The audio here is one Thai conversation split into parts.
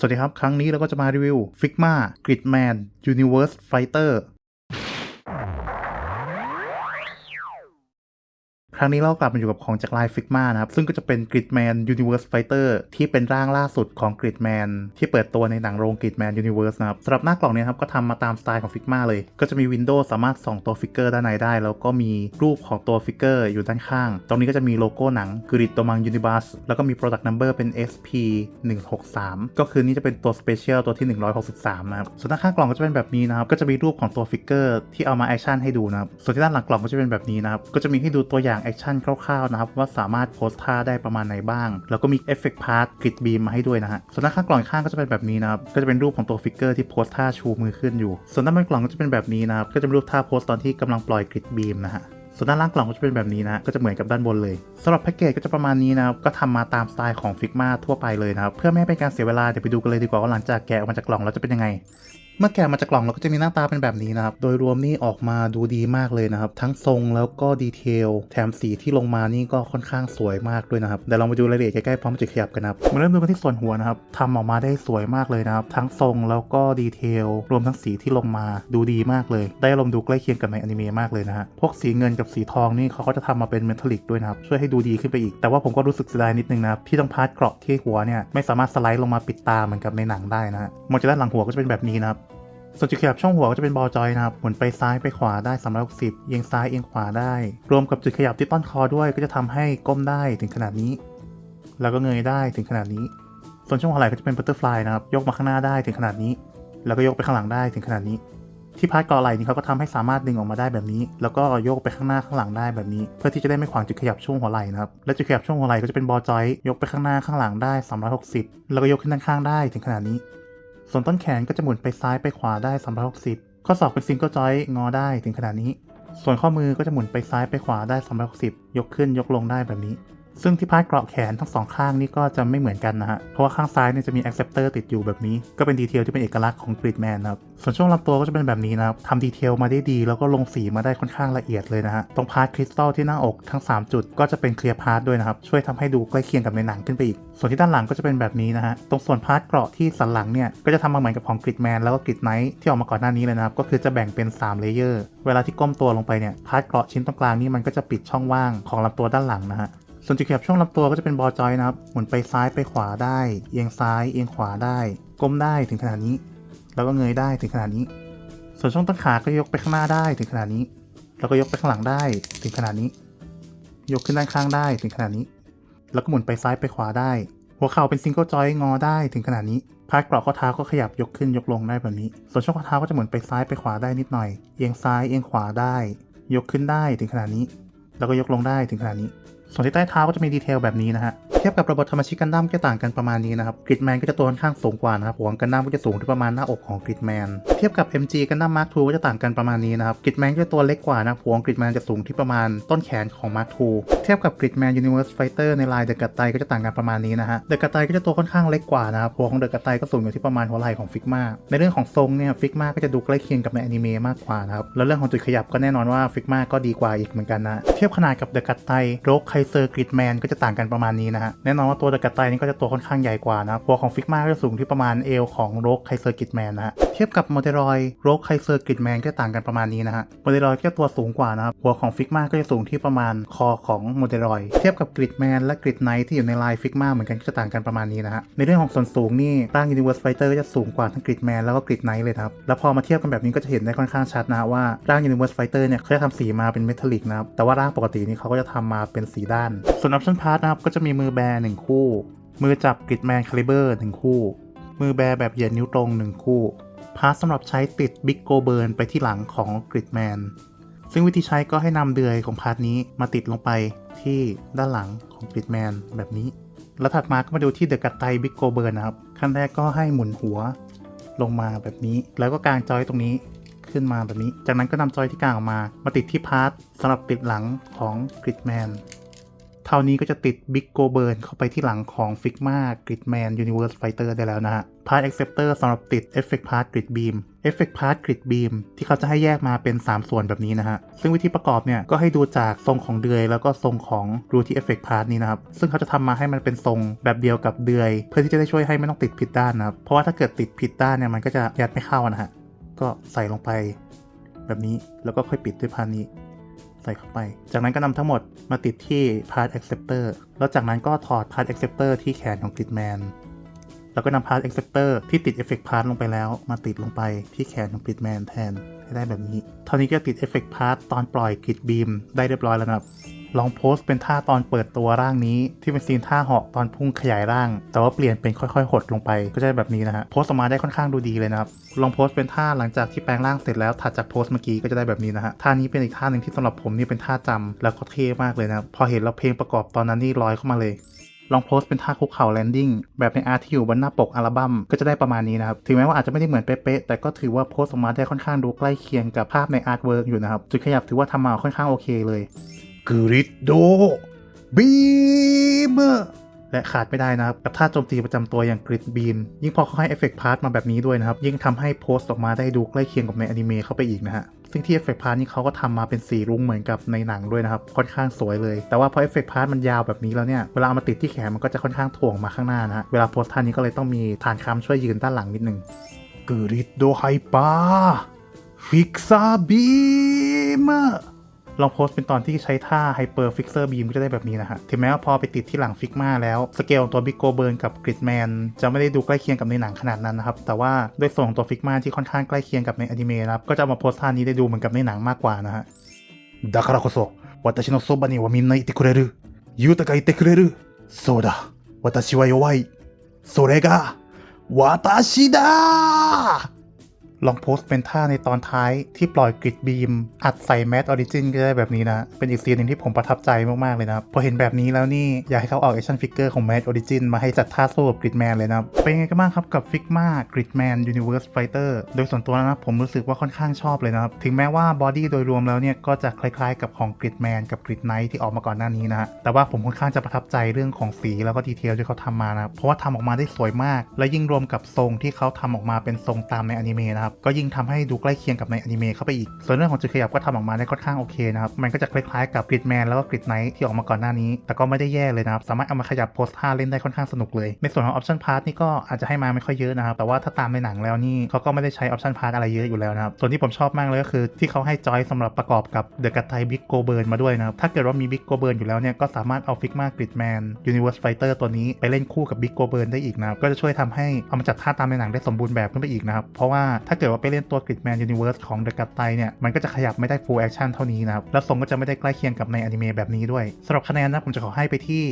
สวัสดีครับ ครั้งนี้เราก็จะมารีวิว Figma Gridman Universe Fighter ครั้งนี้เรากลับมาอยู่กับของจากลาย Figma นะครับ ซึ่งก็จะเป็น Gridman Universe Fighter ที่เป็นร่างล่าสุดของ Gridman ที่เปิดตัวในหนังโรง Gridman Universe นะครับสำหรับหน้ากล่องเนี้ครับก็ทำมาตามสไตล์ของ Figma เลย ก็จะมีวินโดว์สามารถส่องตัวฟิกเกอร์ด้านในได้ แล้วก็มีรูปของตัวฟิกเกอร์อยู่ด้านข้าง ตรงนี้ก็จะมีโลโก้หนัง Grid ตัวมัง Universe แล้วก็มี Product Number เป็น SP 163ก็คือนี่จะเป็นตัว Special ตัวที่ 163นะครับส่วนด้านข้างกล่องก็จะเป็นแบบนี้นะครับก็จะมีรูปของตัวฟิกเกอร์ที่เอามาแอคชั่นให้ดูนะครับส่วนที่ด้านหลังกล่องก็จะเป็นแบบนี้นะครับก็จะมีให้ดูตัวอย่างคชั่นคร่าวๆนะครับว่าสามารถโพสท่าได้ประมาณไหนบ้าง แล้วก็มีเอฟเฟกต์พาร์ตกริดบีมมาให้ด้วยนะฮะส่วนด้านข้างกล่องข้างก็จะเป็นแบบนี้นะครับก็จะเป็นรูปของตัวฟิกเกอร์ที่โพสท่าชูมือขึ้นอยู่ ส่วนด้านบนกล่องก็จะเป็นแบบนี้นะครับก็จะเป็นรูปท่าโพสตอนที่กำลังปล่อยกริดบีมนะฮะส่วนด้านล่างกล่องก็จะเป็นแบบนี้นะ ก็จะเหมือนกับด้านบนเลยสำหรับแพ็กเกจก็จะประมาณนี้นะครับ ก็ทำมาตามสไตล์ของ Figma ทั่วไปเลยนะครับ เพื่อไม่ให้เป็นการเสียเวลา เดี๋ยวไปดูกันเลยดีกว่าว่าหลังจากแกะออกมาจากกล่องแล้วจะเป็นยังไง เมื่อแกะมาจากกล่องเราก็จะมีหน้าตาเป็นแบบนี้นะครับ โดยรวมนี่ออกมาดูดีมากเลยนะครับ ทั้งทรงแล้วก็ดีเทล แถมสีที่ลงมานี่ก็ค่อนข้างสวยมากด้วยนะครับ เดี๋ยวเรามาดูรายละเอียดใกล้ๆพร้อมจะขยับกันนะครับ มาเริ่มดูกันที่ส่วนหัวนะครับทำออกมาได้สวยมากเลยนะครับ ทั้งทรงแล้วก็ดีเทล รวมทั้งสีที่ลงมาดูดีมากเลย ได้อารมดูใกล้เคียงกับในอนิเมะมากเลยนะฮะ พวกสีเงินกับสีทองนี่เขาก็จะทำมาเป็นเมทัลลิกด้วยนะครับ ช่วยให้ดูดีขึ้นไปอีก แต่ว่าผมก็รู้สึกเสียดายนิดนึงนะครับที่ต้องพาร์ทเกราะที่หัวเนี่ยไม่สามารถสไลด์ลงมาปิดตาเหมือนกับในหนังได้นะฮะมองจากด้านหลังหัวก็จะเป็นแบบนี้นะครับ ส่วนจุดขยับช่องหัวก็จะเป็นบอลจอยนะครับหมุนไปซ้ายไปขวาได้ 360 เอียงซ้ายเอียงขวาได้ รวมกับจุดขยับที่ต้นคอด้วยก็จะทำให้ก้มได้ถึงขนาดนี้ แล้วก็เงยได้ถึงขนาดนี้ ส่วนช่วงหัวไหล่ก็จะเป็นบัตเตอร์ฟลายนะครับยกมาข้างหน้าได้ถึงขนาดนี้ แล้วก็ยกไปข้างหลังได้ถึงขนาดนี้ ที่พาร์ทกอไหล่นี่เขาก็ทำให้สามารถดึงออกมาได้แบบนี้ แล้วก็โยกไปข้างหน้าข้างหลังได้แบบนี้ เพื่อที่จะได้ไม่ขวางจุดขยับช่วงหัวไหล่นะครับและจุดขยับช่วงหัวไหล่ก็จะเป็นบอลจอยยกไปข้างหน้าข้างหลังได้ 360 แล้วก็ยกขึ้นด้านข้างได้ถึงขนาดนี้ ส่วนต้นแขนก็จะหมุนไปซ้ายไปขวาได้ 360 ข้อศอกเป็นซิงเกิลจอยงอได้ถึงขนาดนี้ ส่วนข้อมือก็จะหมุนไปซ้ายไปขวาได้ 360 ยกขึ้นยกลงได้แบบนี้ ซึ่งที่พาร์ทเกราะแขนทั้งสองข้างนี่ก็จะไม่เหมือนกันนะฮะ เพราะว่าข้างซ้ายเนี่ยจะมี acceptor ติดอยู่แบบนี้ ก็เป็นดีเทลที่เป็นเอกลักษณ์ของ Gridman นะครับ ส่วนช่วงลำตัวก็จะเป็นแบบนี้นะครับทำดีเทลมาได้ดี แล้วก็ลงสีมาได้ค่อนข้างละเอียดเลยนะฮะ ตรงพาร์ทคริสตัลที่หน้าอกทั้ง 3 จุดก็จะเป็นเคลียร์พาร์ทด้วยนะครับ ช่วยทำให้ดูใกล้เคียงกับในหนังขึ้นไปอีก ส่วนที่ด้านหลังก็จะเป็นแบบนี้นะฮะ ตรงส่วนพาร์ทเกราะที่สันหลังเนี่ยก็จะทำมาเหมือนกับของ Gridman แล้วก็ Grid Knight ที่ออกมาก่อนหน้านี้เลยนะครับ ก็คือจะแบ่งเป็น3เลเยอร์ เวลาที่ก้มตัวลงไปเนี่ยพาร์ทเกราะชิ้นตรงกลางนี่มันก็จะปิดช่องว่างของลำตัวด้านหลังนะฮะ ส่วนจุดขยับช่วงลำตัวก็จะเป็นบอจอยนะครับ หมุนไปซ้ายไปขวาได้ เอียงซ้ายเอียงขวาได้ ก้มได้ถึงขนาดนี้ แล้วก็เงยได้ถึงขนาดนี้ ส่วนช่วงต้นขาก็ยกไปข้างหน้าได้ถึงขนาดนี้ แล้วก็ยกไปข้างหลังได้ถึงขนาดนี้ ยกขึ้นด้านข้างได้ถึงขนาดนี้ แล้วก็หมุนไปซ้ายไปขวาได้ หัวเข่าเป็นซิงเกิลจอยงอได้ถึงขนาดนี้พาร์ทเกราะข้อเท้าก็ขยับยกขึ้นยกลงได้แบบนี้ ส่วนช่วงข้อเท้าก็จะหมุนไปซ้ายไปขวาได้นิดหน่อย เอียงซ้ายเอียงขวาได้ ยกขึ้นได้ถึงขนาดนี้ แล้วก็ยกลงได้ถึงขนาดนี้ ส่วนที่ใต้เท้าก็จะมีดีเทลแบบนี้นะฮะ เทียบกับระบบธรรมชิกันดั้มก็ต่างกันประมาณนี้นะครับกริดแมนก็จะตัวค่อนข้างสูงกว่านะครับหัวกันดั้มก็จะสูงที่ประมาณหน้าอกของกริดแมน เทียบกับ MG กันดั้มมาร์คทูก็จะต่างกันประมาณนี้นะครับกริดแมนก็จะตัวเล็กกว่านะหัวของกริดแมนจะสูงที่ประมาณต้นแขนของมาร์คทูเทียบกับกริดแมนยูนิเวอร์สไฟเตอร์ในลายเดอะกัตไตก็จะต่างกันประมาณนี้นะฮะ เดอะกัตไตก็จะตัวค่อนข้างเล็กกว่านะครับหัวของเดอะกัตไตก็สูงอยู่ที่ประมาณหัวไหล่ของฟิกมาในเรื่องของทรงเนี่ยฟิกมาก็จะดูใกล้เคียงกับในอนิเมะมากกว่านะครับแล้วเรื่องของจุดขยับก็แน่นอนว่าฟิกมาก็ดีกว่าอีกเหมือนกันนะเทียบขนาดกับเดอะกัตไตโรคไคเซอร์กริดแมนก็จะต่างกันประมาณนี้นะฮะ แน่นอนว่าตัวเดอะกัตไตนี่ก็จะตัวค่อนข้างใหญ่กว่านะหัวของฟิกมาก็จะสูงที่ประมาณเอวของโรคไคเซอร์กริดแมนนะฮะ เทียบกับโมเดลอยโรคไคเซอร์กริดแมนก็ต่างกันประมาณนี้นะฮะ โมเดลอยก็จะตัวสูงกว่านะครับ หัวของฟิกมาก็จะสูงที่ประมาณคอของโมเดลอย เทียบกับกริดแมนและกริดไนท์ที่อยู่ในลายฟิกมาเหมือนกันก็จะต่างกันประมาณนี้นะฮะ ในเรื่องของส่วนสูงนี่ร่าง Universe Fighter ก็จะสูงกว่าทั้งกริดแมนแล้วก็กริดไนท์เลยนะครับ แล้วพอมาเทียบกันแบบนี้ก็จะเห็นได้ค่อนข้างชัดนะว่าร่าง Universe Fighter เนี่ยเขาจะทำสีมาเป็นเมทัลลิกนะครับแต่ว่าร่างปกตินี่เขาก็จะทำมาเป็นสีด้าน ส่วน Option Part นะครับก็จะมีมือแบร์หนึ่งคู่ มือจับกริดแมนคาลิเบอร์หนึ่งคู่ มือแบร์แบบเหยียดนิ้วตรงหนึ่งคู่ พาร์ทสำหรับใช้ติดบิ๊กโกเบิร์นไปที่หลังของกริดแมนซึ่งวิธีใช้ก็ให้นำเดือยของพาร์ทนี้มาติดลงไปที่ด้านหลังของกริดแมนแบบนี้ แล้วถัดมาก็มาดูที่เดอะกัตไตบิ๊กโกเบิร์นนะครับ ขั้นแรกก็ให้หมุนหัวลงมาแบบนี้ แล้วก็กางจอยตรงนี้ขึ้นมาแบบนี้ จากนั้นก็นำจอยที่กางออกมา มาติดที่พาร์ทสำหรับติดหลังของกริดแมน เท่านี้ก็จะติด Big Go Burn เข้าไปที่หลังของ Figma Gridman Universe Fighter ได้แล้วนะฮะ Part Acceptor สำหรับติด Effect Part Grid Beam Effect Part Grid Beam ที่เขาจะให้แยกมาเป็น 3 ส่วนแบบนี้นะฮะ ซึ่งวิธีประกอบเนี่ยก็ให้ดูจากทรงของเดือย แล้วก็ทรงของรูที่ Effect Part นี้นะครับ ซึ่งเขาจะทำมาให้มันเป็นทรงแบบเดียวกับเดือย เพื่อที่จะได้ช่วยให้ไม่ต้องติดผิดด้านนะครับ เพราะว่าถ้าเกิดติดผิดด้านเนี่ยมันก็จะยัดไม่เข้านะฮะ ก็ใส่ลงไป แบบนี้แล้วก็ค่อยปิดด้วยพานนี้ ใส่เข้าไป จากนั้นก็นำทั้งหมดมาติดที่ Part Acceptor แล้วจากนั้นก็ถอด Part Acceptor ที่แขนของ Gridman แล้วก็นำ Part Acceptor ที่ติด Effect Part ลงไปแล้ว มาติดลงไปที่แขนของ Gridman แทนให้ได้แบบนี้เท่านี้ก็ติด Effect Part ตอนปล่อย Grid Beam ได้เรียบร้อยแล้วนะครับ ลองโพสต์เป็นท่าตอนเปิดตัวร่างนี้ที่เป็นซีนท่าเหาะตอนพุ่งขยายร่าง แต่ว่าเปลี่ยนเป็นค่อยๆ หดลงไปก็จะได้แบบนี้นะฮะโพสต์ออกมาได้ค่อนข้างดูดีเลยนะครับลองโพสต์เป็นท่าหลังจากที่แปลงร่างเสร็จแล้วถัดจากโพสต์เมื่อกี้ก็จะได้แบบนี้นะฮะท่านี้เป็นอีกท่าหนึ่งที่สำหรับผมนี่เป็นท่าจำแล้วก็เท่มากเลยนะครับพอเห็นเราเพลงประกอบตอนนั้นนี่ลอยเข้ามาเลยลองโพสต์เป็นท่าคุกเข่าแลนดิ้งแบบในอาร์ตที่อยู่บนหน้าปกอัลบั้มก็จะได้ประมาณนี้นะครับ ถึงแม้ว่าอาจจะไม่ได้เหมือนเป๊ะๆแต่ก็ถือว่าโพสต์ออกมาได้ค่อนข้างดูใกล้เคียงกับภาพในอาร์ตเวิร์กอยู่นะครับ จุดขยับถือว่าทำมาค่อนข้างโอเคเลย กริดโดบีมและขาดไม่ได้นะครับ กับท่าโจมตีประจำตัวอย่างกริดบีม ยิ่งพอเขาให้เอฟเฟกต์พาร์ทมาแบบนี้ด้วยนะครับ ยิ่งทำให้โพสต์ออกมาได้ดูใกล้เคียงกับในอนิเมะเข้าไปอีกนะฮะซึ่งที่เอฟเฟกต์พาร์ทนี้เขาก็ทำมาเป็นสีรุ้งเหมือนกับในหนังด้วยนะครับ ค่อนข้างสวยเลย แต่ว่าพอเอฟเฟกต์พาร์ทมันยาวแบบนี้แล้วเนี่ย เวลาเอามาติดที่แขนมันก็จะค่อนข้างถ่วงมาข้างหน้านะฮะเวลาโพสท่านี้ก็เลยต้องมีฐานค้ำช่วยยืนด้านหลังนิดนึงกริดโดไฮปาฟิกซาบีม ลองโพสต์เป็นตอนที่ใช้ท่า Hyper Fixer Beam ก็จะได้แบบนี้นะฮะ ถึงแม้ว่าพอไปติดที่หลัง Figma แล้ว สเกลของตัว Big Go Burn กับ Gridman จะไม่ได้ดูใกล้เคียงกับในหนังขนาดนั้นนะครับ แต่ว่าด้วยส่วนของตัว Figma ที่ค่อนข้างใกล้เคียงกับในอนิเมะนะครับ ก็จะเอามาโพสต์ท่านี้ได้ดูเหมือนกับในหนังมากกว่านะฮะだからこそ私のそばにはみんないてくれるユタがいてくれるそうだ私は弱いそれが私だ ลองโพสต์เป็นท่าในตอนท้ายที่ปล่อยกริดบีม อัดใส่แมทออริจินก็ได้แบบนี้นะ เป็นอีกซีนหนึ่งที่ผมประทับใจมาก ๆ เลยนะพอเห็นแบบนี้แล้วนี่ อยากให้เขาออกแอคชั่นฟิกเกอร์ของแมทออริจินมาให้จัดท่าสู้กับกริดแมนเลยนะเป็นยังไงกันบ้างครับกับฟิกมากริดแมนยูนิเว r ร์สไฟเตอร์โดยส่วนตัวนะผมรู้สึกว่าค่อนข้างชอบเลยนะครับถึงแม้ว่าบอดี้โดยรวมแล้วเนี่ยก็จะคล้ายๆ กับของกริดแมนกับกริดไนท์ที่ออกมาก่อนหน้านี้นะแต่ว่าผมค่อนข้างจะประทับใจเรื่องของสีแล้วก็ดีเทลที่เขาทำมานะเพราะว่าทำออกมาได้สวยมาก และยิ่งรวมกับทรงที่เขาทำออกมาเป็นทรงตามในอนิเมะนะครับก็ยิ่งทำให้ดูใกล้เคียงกับในอนิเมะเข้าไปอีก ส่วนเรื่องของจุดขยับก็ทำออกมาได้ค่อนข้างโอเคนะครับมันก็จะคล้ายๆกับกริดแมนแล้วก็กริดไนท์ที่ออกมาก่อนหน้านี้ แต่ก็ไม่ได้แย่เลยนะครับสามารถเอามาขยับโพสท่าเล่นได้ค่อนข้างสนุกเลย ในส่วนของออปชั่นพาร์ทนี่ก็อาจจะให้มาไม่ค่อยเยอะนะครับแต่ว่าถ้าตามในหนังแล้วนี่เขาก็ไม่ได้ใช้ออปชั่นพาร์ทอะไรเยอะอยู่แล้วนะครับส่วนที่ผมชอบมากเลยก็คือที่เขาให้จอยสำหรับประกอบกับเดอะกัตไทบิ๊กโกเบิร์นมาด้วยนะครับถ้าเกิดว่ามีบิ๊กโกเบิร์นอยู่แล้วเนี่ยก็สามารถเอาฟิกมากริดแมนยูนิเวอร์สไฟเตอร์ตัวนี้ไปเล่นคู่กับบิ๊กโกเบิร์นได้อีกนะครับก็จะช่วยทำให้เอามาจัดท่าตามในหนังได้สมบูรณ์แบบขึ้นไปอีกนะครับเพราะว่าถ้าเกิดว่าไปเล่นตัวกริดแมนยูนิเวิร์สของเดอะกัตไตเนี่ยมันก็จะขยับไม่ได้ฟูลแอคชั่นเท่านี้นะครับแล้วทรงก็จะไม่ได้ใกล้เคียงกับในอนิเมะแบบนี้ด้วยสำหรับคะแนนนะผมจะขอให้ไปที่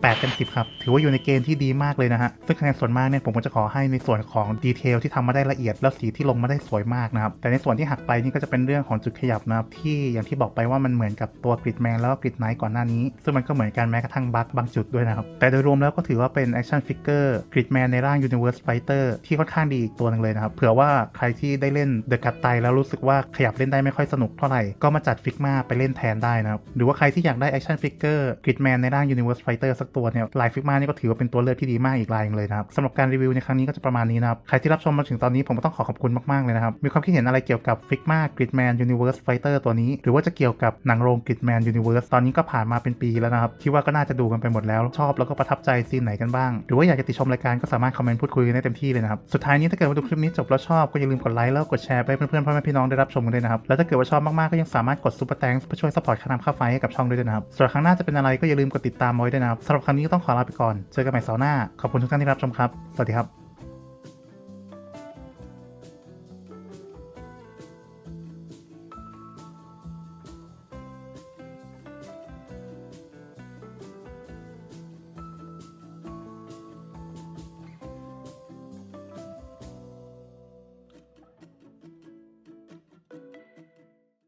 8เต็ม10 ครับ ถือว่าอยู่ในเกณฑ์ที่ดีมากเลยนะฮะ ซึ่งคะแนนส่วนมากเนี่ยผมก็จะขอให้ในส่วนของดีเทลที่ทำมาได้ละเอียดแล้วสีที่ลงมาได้สวยมากนะครับ แต่ในส่วนที่หักไปนี่ก็จะเป็นเรื่องของจุดขยับนะครับที่อย่างที่บอกไปว่ามันเหมือนกับตัวกริดแมนแล้วก็กริดไนท์ก่อนหน้านี้ ซึ่งมันก็เหมือนกันแม้กระทั่งบั๊กบางจุดด้วยนะครับ แต่โดยรวมแล้วก็ถือว่าเป็นแอคชั่นฟิกเกอร์กริดแมนในร่าง Universe Fighter ที่ค่อนข้างดีอีกตัวหนึงเลยนะครับ เผื่อว่าใครที่ได้เล่นเดอะกัตไตแล้วรู้สึกว่าขยับเล่นได้ไม่ค่อยสนุกเท่าไหร่ก็มาจัดฟิกมาไปเล่นแทนได้นะครับหรือว่าใครที่อยากได้แอคชั่นฟิกเกอร์กริดแมนในร่าง Universe Fighter สักตัวเนี่ยลายฟิกมานี่ก็ถือว่าเป็นตัวเลือกที่ดีมากอีกรายนึงเลยนะครับสำหรับการรีวิวในครั้งนี้ก็จะประมาณนี้นะครับใครที่รับชมมาถึงตอนนี้ผมก็ต้องขอขอบคุณมากๆเลยนะครับมีความคิดเห็นอะไรเกี่ยวกับ Figma Gridman Universe Fighter ตัวนี้ หรือว่าจะเกี่ยวกับหนังโรง Gridman Universe ตอนนี้ก็ผ่านมาเป็นปีแล้วนะครับคิดว่าก็น่าจะดูกันไปหมดแล้วชอบแล้วก็ประทับใจซีนไหนกันบ้าง หรือว่าอยากจะติชมรายการก็สามารถคอมเมนต์พูดคุยกันได้เต็มที่เลยนะครับสุดท้ายนี้ถ้าเกิดว่าดูคลิปนี้จบแล้วชอบก็อย่าลืมกดไลค์แล้วกดแชร์ไปเพื่อนๆพ่อแม่พี่น้องได้รับชมกันด้วยนะครับแล้วถ้าเกิดว่าชอบมากๆก็ยังสามารถกดซุปเปอร์แตงเพื่อช่วยสปอร์ตค่าน้ำค่าไฟให้กับช่องด้วยนะครับส่วนครั้งหน้าจะเป็นอะไรก็อย่าลืมกดติดตามไว้ด้วยนะครับสำหรับหรับครั้งนี้ก็ต้องขอลาไปก่อน เจอกันใหม่เสาร์หน้า ขอบคุณทุกท่านที่รับชมครับ สวัสดีครับ